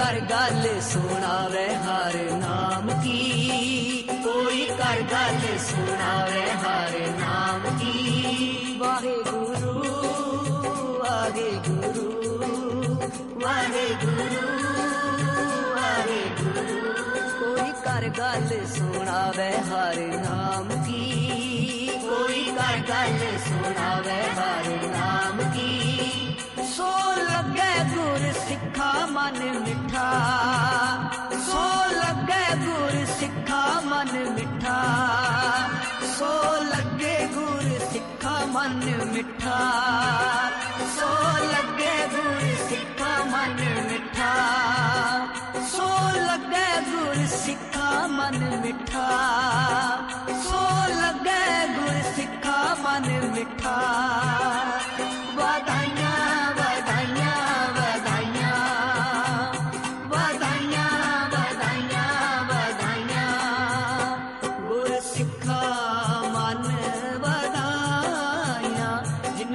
ਕਰ ਗੱਲ ਸੁਣਾਵੇ ਹਰ ਨਾਮ ਕੀ? ਕੋਈ ਕਰ ਗੱਲ ਸੁਣਾਵੇ ਹਰ ਨਾਮ ਕੀ? ਵਾਹਿਗੁਰੂ ਵਾਹਿਗੁਰੂ ਵਾਹਿਗੁਰੂ ਵਾਹਿਗੁਰੂ। ਕੋਈ ਕਰ ਗੱਲ ਸੁਣਾਵੇ ਹਰ ਨਾਮ ਕੀ? ਕੋਈ ਕਰ ਗੱਲ ਸੁਣਾਵੇ ਹਰ ਮਨ ਮਿੱਠਾ। ਸੋ ਲੱਗੇ ਗੁਰ ਸਿੱਖਾ ਮਨ ਮਿੱਠਾ। ਸੋ ਲੱਗੇ ਗੁਰ ਸਿੱਖਾ ਮਨ ਮਿੱਠਾ। ਸੋ ਲੱਗੇ ਗੁਰ ਸਿੱਖਾ ਮਨ ਮਿੱਠਾ।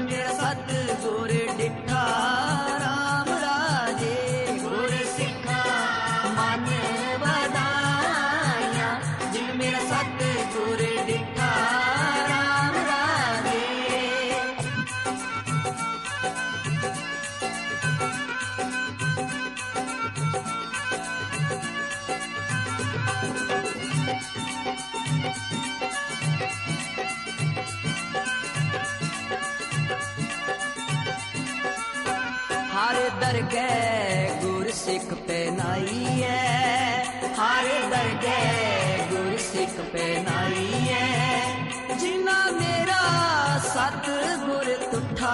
ਮੇਰਾ ਸਤ ਗੁਰ ਡਿਠਾ, ਰਾਮ ਰਾਜੇ ਗੁਰ ਸਿੱਖਾ, ਮਨ ਵਧਾਈਆਂ। ਜਿਨ ਮੇਰਾ ਸਤ ਗੁਰ ਡਿਠਾ, ਰਾਮ ਰਾਜੇ। ਹਰ ਦਰਗਹਿ ਗੁਰ ਸਿੱਖ ਪੈਨਾਈ ਐ ਹਰ ਦਰਗਹਿ ਗੁਰ ਸਿੱਖ ਪੈਨਾਈ ਐ ਜਿਨਾ ਮੇਰਾ ਸਤ ਗੁਰ ਤੁਠਾ